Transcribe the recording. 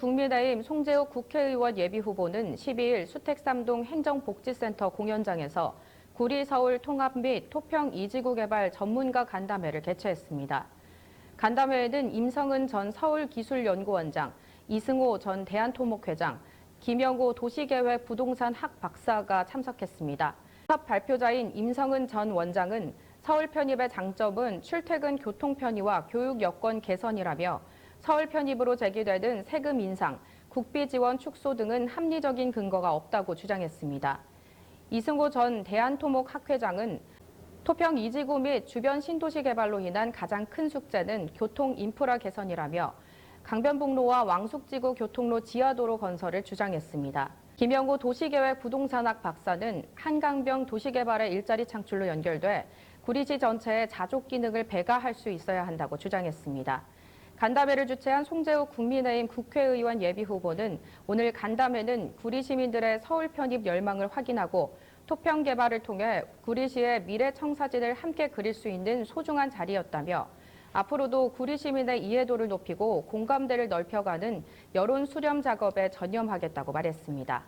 국민의힘 송재욱 국회의원 예비후보는 12일 수택삼동 행정복지센터 공연장에서 구리 서울 통합 및 토평 이지구 개발 전문가 간담회를 개최했습니다. 간담회에는 임성은 전 서울기술연구원장, 이승호 전 대한토목회장, 김영호 도시계획 부동산 학 박사가 참석했습니다. 사업 발표자인 임성은 전 원장은 서울 편입의 장점은 출퇴근 교통 편의와 교육 여건 개선이라며 서울 편입으로 제기되는 세금 인상, 국비 지원 축소 등은 합리적인 근거가 없다고 주장했습니다. 이승호 전 대한토목학회장은 토평 이지구 및 주변 신도시 개발로 인한 가장 큰 숙제는 교통 인프라 개선이라며 강변북로와 왕숙지구 교통로 지하도로 건설을 주장했습니다. 김영호 도시계획 부동산학 박사는 한강병 도시개발의 일자리 창출로 연결돼 구리시 전체의 자족 기능을 배가할 수 있어야 한다고 주장했습니다. 간담회를 주최한 송재욱 국민의힘 국회의원 예비후보는 오늘 간담회는 구리 시민들의 서울 편입 열망을 확인하고 토평 개발을 통해 구리시의 미래 청사진을 함께 그릴 수 있는 소중한 자리였다며 앞으로도 구리 시민의 이해도를 높이고 공감대를 넓혀가는 여론 수렴 작업에 전념하겠다고 말했습니다.